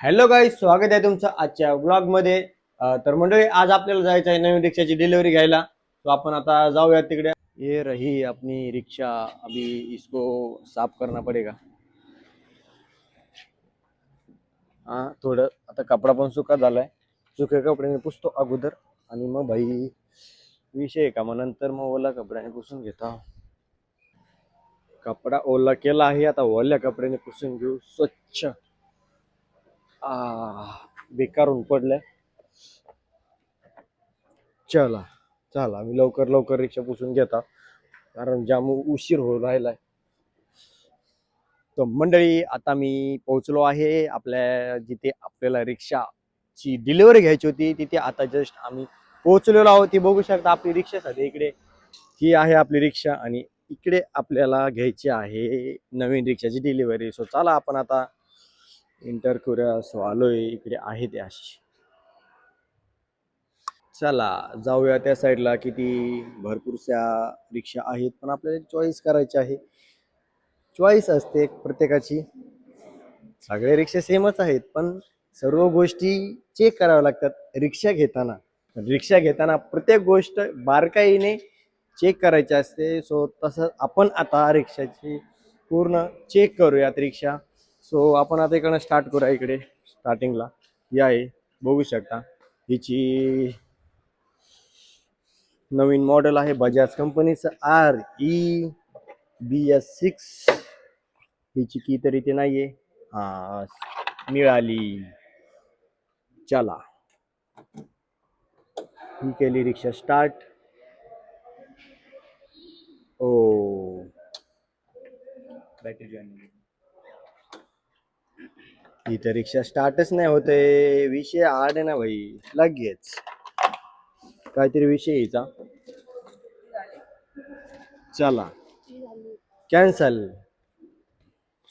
Hello guys स्वागत आहे तुमचं आजच्या ब्लॉगमध्ये तर मंडळी आज आपल्याला जायचं आहे नवीन रिक्षाची डिलिव्हरी घ्यायला. तो आपण आता जाऊया तिकडे. ये रही अपनी रिक्षा. अभी इसको साफ करना पडेगा. हा थोडं आता कपडा पण सुका झालाय. सुक्या कपड्याने पुसतो अगोदर. आणि मग भाई विषय का? मग नंतर मग ओला कपड्याने पुसून घेता. कपडा ओला केला आहे आता ओल्या कपड्याने पुसून घेऊ. स्वच्छ. बेकार होऊन पडलंय. चला चला मी लवकर लवकर रिक्षा पुसून घेता. कारण जाम उशीर होऊ राहिलाय. तर मंडळी आता मी पोहोचलो आहे आपल्या जिथे आपल्याला रिक्षाची डिलिव्हरी घ्यायची होती तिथे आता जस्ट आम्ही पोहोचलेलो आहोत. ती बघू शकता आपली रिक्षा सध्या इकडे ही आहे आपली रिक्षा आणि इकडे आपल्याला घ्यायची आहे नवीन रिक्षाची डिलिव्हरी सो चला आपण आता इंटर करूया सो इकडे आहे ते अशी चला जाऊया त्या साईडला किती भरपूरशा रिक्षा आहेत पण आपल्याला चॉईस करायची आहे. चॉईस असते प्रत्येकाची. सगळे रिक्षा सेमच आहेत पण सर्व गोष्टी चेक कराव्या लागतात रिक्षा घेताना. रिक्षा घेताना प्रत्येक गोष्ट बारकाईने चेक करायची असते. सो तसं आपण आता रिक्षाची पूर्ण चेक करूयात रिक्षा. सो आपण आता इकडनं स्टार्ट करूया इकडे स्टार्टिंगला या आहे बघू शकता. हिची नवीन मॉडेल आहे बजाज कंपनीचं R E B S six हिची की तरी ते नाहीये. हा मिळाली. चला. ही केली रिक्षा स्टार्ट ओ बॅटरी जॉईन इथं रिक्षा स्टार्टच नाही होते विषय आड आहे ना भाई. लगेच. काहीतरी विषय आहे हिचा. चला. कॅन्सल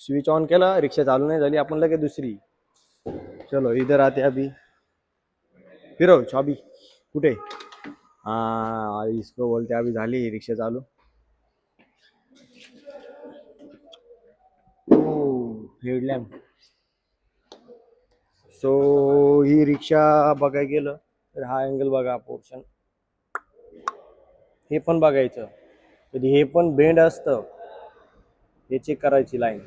स्विच ऑन केला. रिक्षा चालू नाही झाली. आपण लगेच दुसरी. चलो इधर आते अभी. फिरो चाबी कुठे? हा इसको बोलते अभी झाली रिक्षा चालू. हेडलॅम्प सो ही रिक्षा बघायला गेलं तर हा अँगल बघा पोर्शन हे पण बघायचं. कधी हे पण बेंड असतं. हे चेक करायची लाईन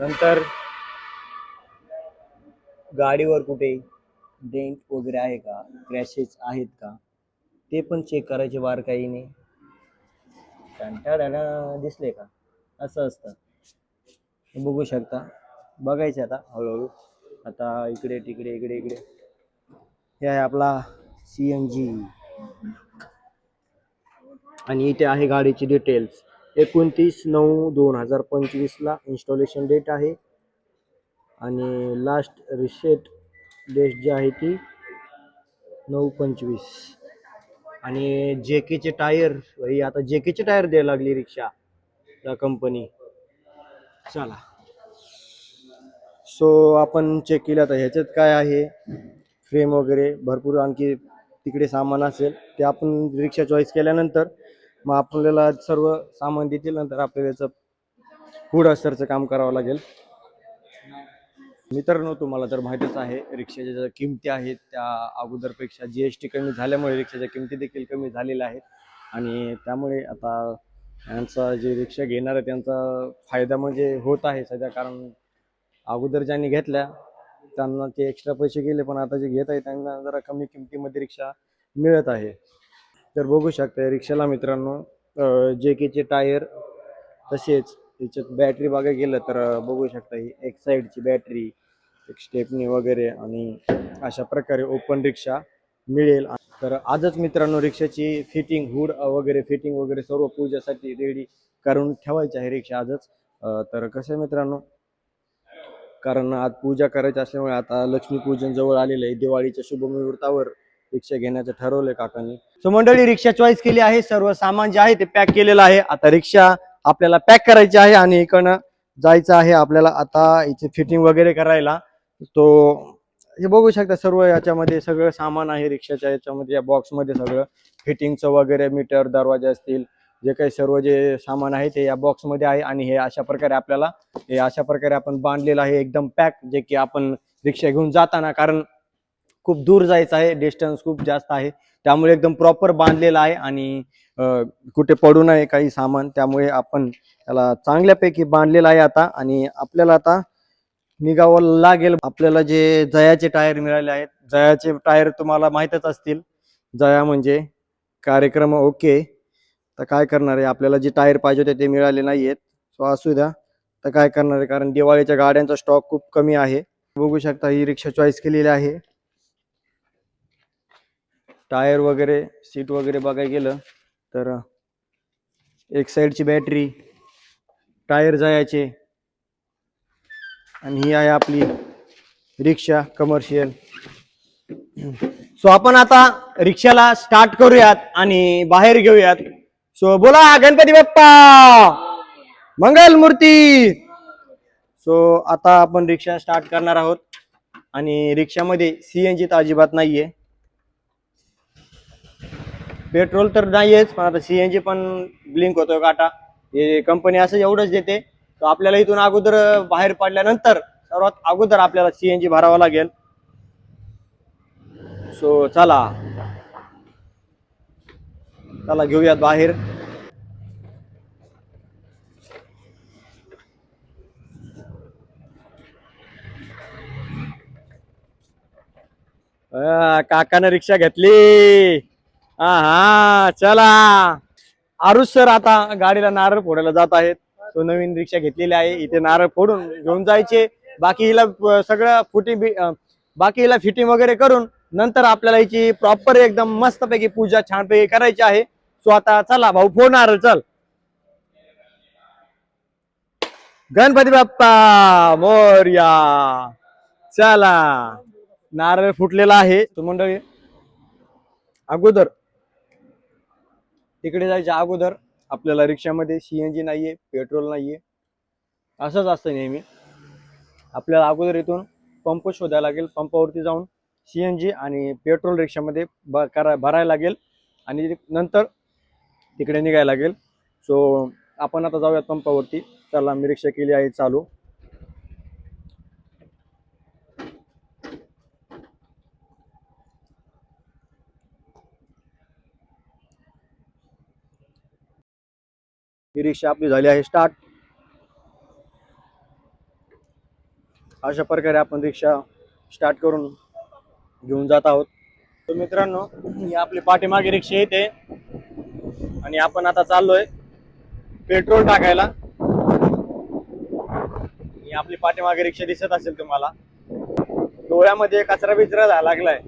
नंतर गाडीवर कुठे डेंट वगैरे आहे का? क्रॅशेस आहेत का? ते पण चेक करायचे बारकाईने. त्यांना दिसले का? असं असतं. बघू शकता. बघायचं आता हळूहळू. आता इकडे तिकडे इकडे इकडे. हे आहे आपला सी एन जी आणि इथे आहे गाडीची डिटेल्स एकोणतीस नऊ दोन हजार पंचवीसला इन्स्टॉलेशन डेट आहे. आणि लास्ट रिसेट डेट जी आहे ती नऊ पंचवीस. आणि जे केचे टायर आता जे केचे टायर द्यायला लागली रिक्षा. त्या कंपनी चला. सो आपण चेक केलं आता ह्याच्यात काय आहे? फ्रेम वगैरे भरपूर आणखी तिकडे सामान असेल ते आपण रिक्षा चॉईस केल्यानंतर मग आपल्याला सर्व सामान देतील नंतर आपल्याला याचं फूड असरचं काम करावं लागेल. मित्रांनो तुम्हाला तर माहितीच आहे रिक्षाच्या ज्या किमती आहेत त्या अगोदरपेक्षा जी एस टी कमी झाल्यामुळे रिक्षाच्या किमती देखील कमी झालेल्या आहेत. आणि त्यामुळे आता यांचा जे रिक्षा घेणार आहे त्यांचा फायदा म्हणजे होत आहे सध्या कारण अगोदर ज्यांनी घेतल्या त्यांना ते एक्स्ट्रा पैसे गेले पण आता जे घेत आहे त्यांना जरा कमी किमतीमध्ये रिक्षा मिळत आहे. तर बघू शकता रिक्षाला मित्रांनो जे केचे टायर तसेच त्याच्यात बॅटरी बघायला गेलं तर बघू शकता ही एक साईडची बॅटरी एक स्टेपनी वगैरे आणि अशा प्रकारे ओपन रिक्षा मिळेल. तर आजच मित्रांनो रिक्षाची फिटिंग हुड वगैरे फिटिंग वगैरे सर्व पूजेसाठी रेडी करून ठेवायची आहे रिक्षा आजच. तर कसं आहे मित्रांनो कारण आज पूजा करायची असल्यामुळे आता लक्ष्मीपूजन जवळ आलेलं आहे. दिवाळीच्या शुभमुहूर्तावर रिक्षा घेण्याचं ठरवलंय काकांनी. सो मंडळी रिक्षा चॉईस केली आहे. सर्व सामान जे आहे ते पॅक केलेलं आहे. आता रिक्षा आपल्याला पॅक करायची आहे आणि इकडनं जायचं आहे आपल्याला आता इथे फिटिंग वगैरे करायला. तो हे बघू शकता सर्व याच्यामध्ये सगळं सामान आहे रिक्षाच्या याच्यामध्ये या बॉक्समध्ये सगळं. फिटिंगचं वगैरे मीटर दरवाजे असतील. जे काही सर्व जे सामान आहे ते या बॉक्समध्ये आहे आणि हे अशा प्रकारे आपल्याला हे अशा प्रकारे आपण बांधलेलं आहे एकदम पॅक जे की आपण रिक्षा घेऊन जाताना कारण खूप दूर जायचं आहे डिस्टन्स खूप जास्त आहे. त्यामुळे एकदम प्रॉपर बांधलेलं आहे आणि कुठे पडू नये काही सामान त्यामुळे आपण त्याला चांगल्यापैकी बांधलेलं आहे आता. आणि आपल्याला आता निघावं लागेल. आपल्याला जे जयाचे टायर मिळाले आहेत जयाचे टायर तुम्हाला माहीतच असतील. जया म्हणजे कार्यक्रम ओके. तर काय करणार आहे? आपल्याला जे टायर पाहिजे होते ते मिळाले नाही आहेत सो असू द्या. तर काय करणार आहे? कारण दिवाळीच्या गाड्यांचा स्टॉक खूप कमी आहे. बघू शकता ही रिक्षा चॉईस केलेली आहे. टायर वगैरे सीट वगैरे बघायला गेलं तर एक साईडची बॅटरी टायर जायचे. आणि ही आहे आपली रिक्षा कमर्शियल सो आपण आता रिक्षाला स्टार्ट करूयात आणि बाहेर घेऊयात. सो बोला गणपती बाप्पा! मंगल मूर्ती! सो आता आपण रिक्षा स्टार्ट करणार आहोत. आणि रिक्षामध्ये सीएनजी तर अजिबात नाहीये. पेट्रोल तर नाहीयेच पण आता सीएनजी पण ब्लिंक होतोय काटा. हे कंपनी असं एवढंच देते. तर आपल्याला इथून अगोदर बाहेर पडल्यानंतर सर्वात अगोदर आपल्याला सीएनजी भरावा लागेल. सो चला. चला घेऊयात बाहेर. काकानं रिक्षा घेतली. हा हा चला. आरुष सर आता गाडीला नारळ फोडायला जात आहेत. तो नवीन रिक्षा घेतलेली आहे. इथे नारळ फोडून घेऊन जायचे. बाकी हिला सगळं फुटी बाकी हिला फिटिंग वगैरे करून नंतर आपल्याला हिची प्रॉपर एकदम मस्तपैकी पूजा छानपैकी करायची आहे. सो आता चला भाऊ फोन नारळ चल. गणपती बाप्पा मोर्या. चला. नारळ फुटलेला आहे. तो मंडळी अगोदर तिकडे जायच्या अगोदर आपल्याला रिक्षामध्ये सीएनजी नाहीये पेट्रोल नाहीये. असंच असतं नेहमी. आपल्याला अगोदर इथून पंप शोधायला लागेल. पंपावरती जाऊन सीएनजी आणि पेट्रोल रिक्षामध्ये ब करा भरायला लागेल. आणि नंतर तिकडे निघायला लागेल. सो आपण आता जाऊयात पंपावरती. चला मी रिक्षा केली आहे चालू. ही रिक्षा आपली झाली आहे स्टार्ट अशा प्रकारे आपण रिक्षा स्टार्ट करून घेऊन जात आहोत. तर मित्रांनो ही आपली पाठीमागे रिक्षा येते आणि आपण आता चाललोय पेट्रोल टाकायला. आपली पाठीमागे रिक्षा दिसत असेल तुम्हाला. डोळ्यामध्ये कचरा बिचरा झाला लागलाय.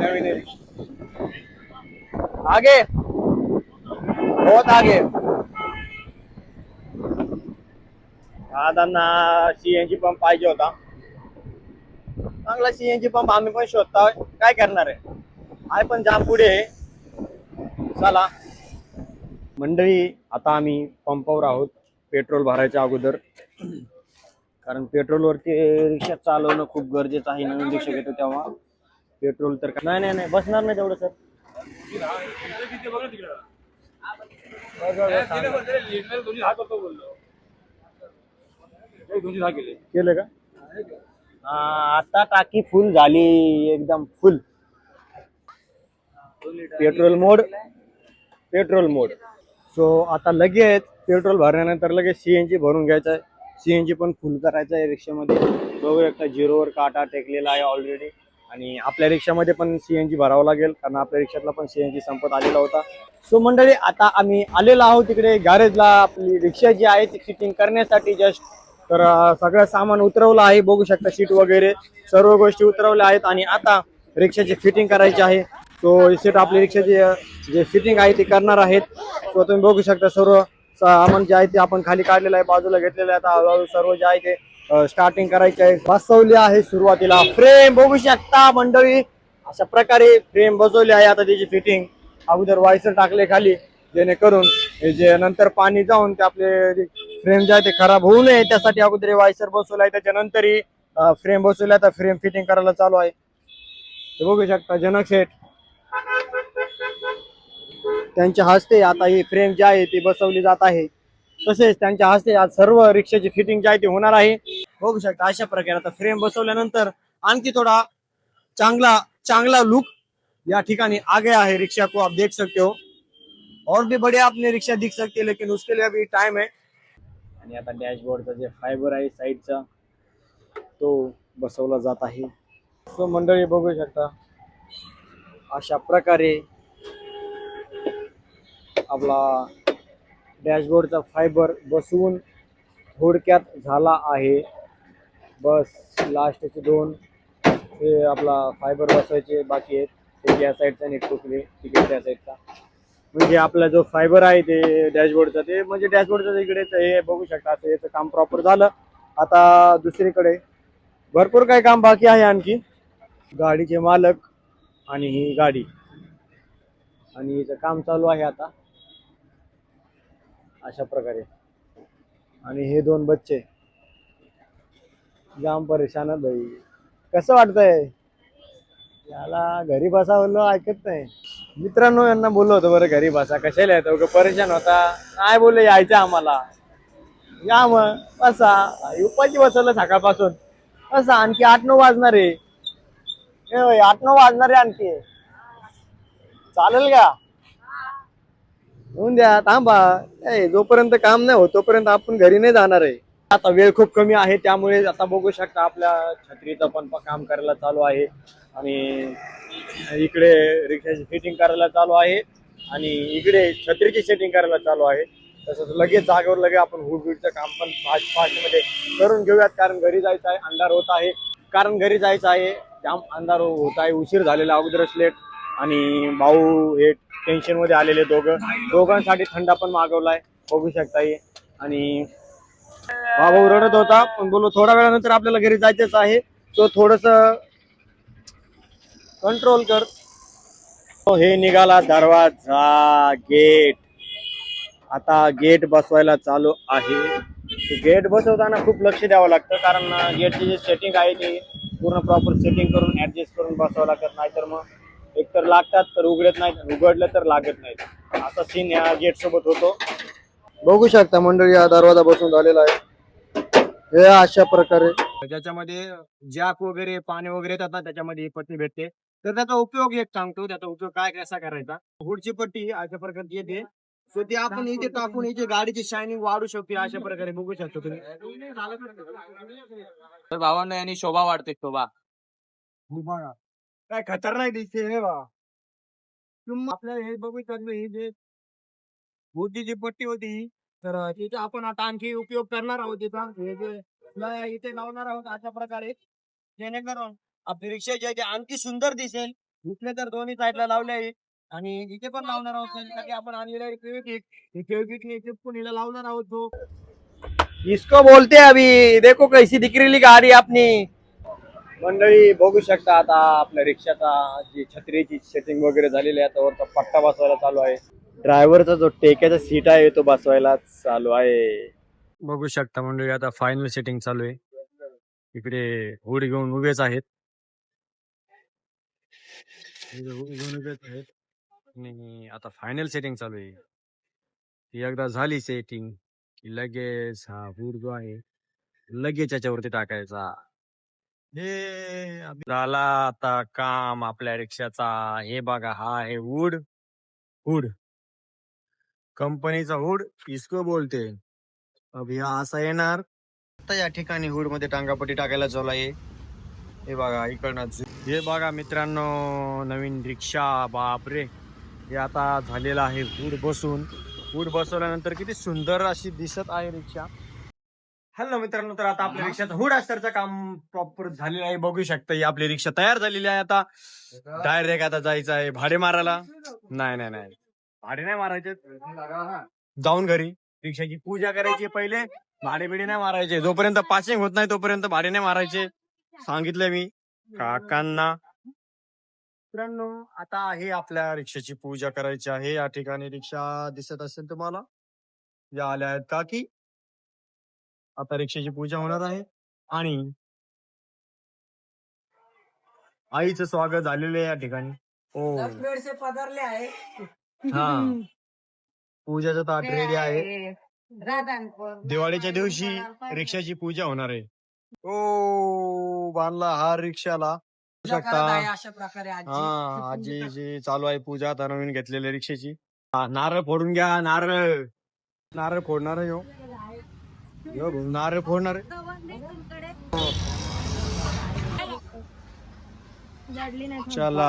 नवीन आगे. बहुत आगे. दादांना सीएनजी पंप पाहिजे होता. चांगला सीएनजी पंप आम्ही पण शोधता काय करणार आहे? आय पण जाम पुढे चला. मंडळी आता आम्ही पंपावर आहोत पेट्रोल भरायच्या अगोदर. कारण पेट्रोलवरती रिक्षा चालवणं खूप गरजेचं आहे नवीन रिक्षा घेतो तेव्हा. पेट्रोल तर नाही नाही नाही बसणार नाही तेवढं सर. केलं का? आता टाकी फुल झाली एकदम full petrol mode. Petrol mode. So आता लगेच पेट्रोल भरल्यानंतर लगेच सीएनजी भरून घ्यायचं आहे. सीएनजी पण फुल करायचं आहे रिक्षामध्ये. बघू एकटा झिरोवर काटा टेकलेला आहे ऑलरेडी आणि आपल्या रिक्षामध्ये पण सीएनजी भरावं लागेल कारण आपल्या रिक्षातला पण सीएनजी संपत आलेला होता. सो मंडळी आता आम्ही आलेलो आहोत तिकडे गॅरेजला आपली रिक्षा जी आहे ती फिटिंग करण्यासाठी जस्ट तर सगळं सामान उतरवलं आहे. बघू शकता सीट वगैरे. सर्व गोष्टी उतरवल्या आहेत आणि आता रिक्षाची फिटिंग करायची आहे. सो सीट आपली रिक्षाची जे फिटिंग आहे ती करणार आहेत सो तुम्ही बघू शकता सर्व सामान जे आहे ते आपण खाली काढलेलं आहे बाजूला घेतलेलं आहे आता हळूहळू सर्व जे आहे ते स्टार्टिंग करायचे आहे बसवली आहे सुरुवातीला. फ्रेम बघू शकता मंडळी अशा प्रकारे फ्रेम बसवली आहे आता त्याची फिटिंग अगोदर वायसर टाकले खाली जेणेकरून हे जे नंतर पाणी जाऊन ते आपले फ्रेम जे आहे ते खराब होऊ नये त्यासाठी अगोदर वायसर बसवलं आहे त्याच्यानंतरही फ्रेम बसवलं आहे तर फ्रेम फिटिंग करायला चालू आहे. बघू शकता जनक सेट त्यांच्या हस्ते आता ही फ्रेम जी आहे ती बसवली जात आहे. तसेच त्यांच्या हस्ते आज सर्व रिक्षाची फिटिंग जी आहे ती होणार आहे. बघू शकता अशा प्रकारे आता फ्रेम बसवल्यानंतर आणखी थोडा चांगला चांगला लुक या ठिकानी आ गया है रिक्शा को आप देख सकते हो. और भी बढ़िया अपनी रिक्शा दिख सकती है लेकिन उसके लिए अभी टाइम है. आणि आता डॅशबोर्डचा जे फायबर आहे साईडचा तो बसवला जात आहे. सो मंडळी बघू शकता अशा प्रकारे आपला डॅशबोर्डचा फायबर बसवून थोडक्यात झाला आहे. बस लास्टचे दोन हे आपला फायबर बसवायचे बाकी आहेत. एक या साईडचा आणि एक तिकडे त्या साईडचा. म्हणजे आपला जो फायबर आहे ते डॅशबोर्डचा ते म्हणजे डॅशबोर्डचं इकडे हे बघू शकता असं याचं काम प्रॉपर झालं. आता दुसरीकडे भरपूर काही काम बाकी आहे आणखी. गाडीचे मालक आणि ही गाडी. आणि याचं काम चालू आहे आता. अशा प्रकारे. आणि हे दोन बच्चे. जाम परेशान आहे भाई कसं वाटतंय? याला घरी बसा बोललो ऐकत नाही. मित्रांनो यांना बोललो होतो बरं घरी बसा. कशाला येतो? परेशान होता. नाही बोलले यायचं आम्हाला. या मग बसा. उपाशी बसवलं सकाळपासून. बसा आणखी आठ नऊ वाजणार आहे. आठ नऊ वाजणार आहे आणखी. चालेल का? होऊन द्या थांबा. नाही जोपर्यंत काम नाही होत तोपर्यंत आपण घरी नाही जाणार आहे. आता वेळ खूप कमी आहे त्यामुळे आता बघू शकता आपल्या छत्रीचं पण काम करायला चालू आहे. आणि इकडे रिक्षाची फिटिंग करायला चालू आहे. आणि इकडे छत्रीची सेटिंग करायला चालू आहे. तसंच लगेच जागेवर लगेच आपण हुडबीडचं काम पण फास्ट फास्टमध्ये करून घेऊयात. कारण घरी जायचं आहे अंधार होत आहे. कारण घरी जायचं आहे जाम अंधार होत आहे. उशीर झालेला अगोदरच लेट आणि भाऊ हे टेन्शनमध्ये आलेले दोघं. दोघांसाठी थंडा पण मागवलाय. बघू शकता ये आणि बाबा भाऊ रडत होता पण बोललो थोड्या वेळानंतर आपल्याला घरी जायचंच आहे. तो थोडस कंट्रोल कर. तो हे निघाला दरवाजा गेट आता गेट बसवायला चालू आहे. गेट बसवताना खूप लक्ष द्यावं लागतं कारण गेटची जी सेटिंग आहे ती पूर्ण प्रॉपर सेटिंग करून ऍडजस्ट करून बसवावं लागत. नाहीतर मग एक तर लागतात तर उघडत नाहीत उघडलं तर लागत नाहीत. असा सीन या गेट सोबत होतो. बघू शकता मंडळी हा दरवाजा बसून झालेला आहे. हे अशा प्रकारे. ज्याच्यामध्ये जॅक वगैरे पाणी वगैरे येतात ना त्याच्यामध्ये ही पट्टी भेटते. तर त्याचा उपयोग एक सांगतो त्याचा उपयोग काय कसा करायचा? हुडची पट्टी अशा प्रकारची येते. सो ती आपण इथे टाकून इथे गाडीची शायनिंग वाढू शकते अशा प्रकारे बघू शकतो तुम्ही. तर भावांना यांनी शोभा वाढते शोभा. काय खतरनाक दिसते हे बा. तुम आपल्याला हे बघू शकतो ही जे हुडची जी पट्टी होती तर तिथे आपण आता आणखी उपयोग करणार आहोत तिचा हे जे इथे लावणार आहोत अशा प्रकारे. जेणेकरून आपली रिक्षा जे आहे आणखी सुंदर दिसेल. इथले तर दोन्ही साईडला लावले आहे आणि इथे पण लावणार आहोत त्यासाठी आपण आणलेलं आहे पण हिला लावणार आहोत तो. इसको बोलते अभी. देखो कैसी दिख रही गाडी आपली मंडळी बघू शकता आता आपल्या रिक्षाचा जी छत्रीची सेटिंग वगैरे झालेली आहे आता पट्टा बसवायला चालू आहे. ड्रायव्हरचा जो टेक्याचा सीट आहे तो बसवायला चालू आहे. बघू शकता मंडळी आता फायनल सेटिंग चालू आहे. इकडे हुड घेऊन उभेच आहेत. घेऊन उभेच आहेत. आणि आता फायनल सेटिंग चालू आहे. ती एकदा झाली सेटिंग की लगेच हा हुड जो आहे लगेच याच्यावरती टाकायचा. हे झाला आता काम आपल्या रिक्षाचा हे बघा हा आहे वूड हुड. कंपनीचा हुड इसको बोलते. अभि हा असा येणार. आता या ठिकाणी हुडमध्ये टांगापट्टी टाकायला चालू आहे. हे बघा इकडनं हे बघा मित्रांनो नवीन रिक्षा बापरे! हे आता झालेलं आहे हुड बसून. हुड बसवल्यानंतर किती सुंदर अशी दिसत आहे रिक्षा. हॅलो मित्रांनो तर आता आपल्या रिक्षाचं हुड अस्तरचं काम प्रॉपर झालेलं आहे. बघू शकता ही आपली रिक्षा तयार झालेली आहे आता. डायरेक्ट आता जायचं आहे भाडे मारायला. नाही नाही नाही. भाडे नाही मारायचे. जाऊन घरी. रिक्षाची पूजा करायची पहिले. भाडे बिडे नाही मारायचे. जोपर्यंत पासिंग होत नाही तोपर्यंत भाडे नाही मारायचे. सांगितलं मी काकांना. मित्रांनो आता आहे आपल्या रिक्षाची पूजा करायची आहे. या ठिकाणी रिक्षा दिसत असेल तुम्हाला. या आल्या आहेत काकी. आता रिक्षाची पूजा होणार आहे आणि आईचं स्वागत झालेलं आहे या ठिकाणी. हो. पदारले आहे. हा. पूजाचं ताट रेडी आहे. दिवाळीच्या दिवशी रिक्षाची पूजा होणार आहे. ओ बांधला हा रिक्षाला. शकता. अशा प्रकारे हा आजी जी चालू आहे पूजा आता नवीन घेतलेल्या रिक्षाची. हा, नारळ फोडून घ्या नारळ. नारळ फोडणार आहे ह्यो. ह्यो भाऊ नारळ फोडणार चला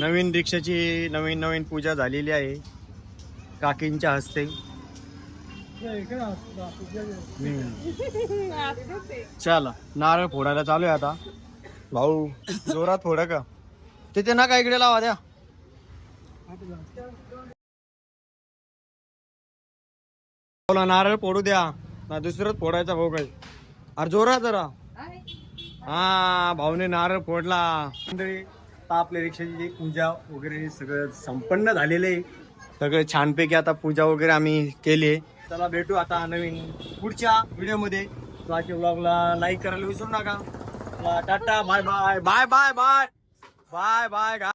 नवीन रिक्षाची नवीन नवीन पूजा झालेली आहे. काकींच्या हस्ते. चला नारळ फोडायला चालू आहे आता. भाऊ जोरात फोडा का? तिथे ना का इकडे लावा द्या. बोला नारळ फोडू द्या. ना दुसरंच फोडायचा भाऊ काही. अरे जोरा जरा. हा भाऊने नारळ फोडला. मंडळी आता आपल्या रिक्षाची जी पूजा वगैरे सगळं संपन्न झालेलं आहे. सगळं छानपैकी आता पूजा वगैरे आम्ही केली आहे. चला भेटू आता नवीन पुढच्या व्हिडिओमध्ये. आजच्या ब्लॉगला लाईक करायला विसरू नका. Tata bye bye bye bye bye bye bye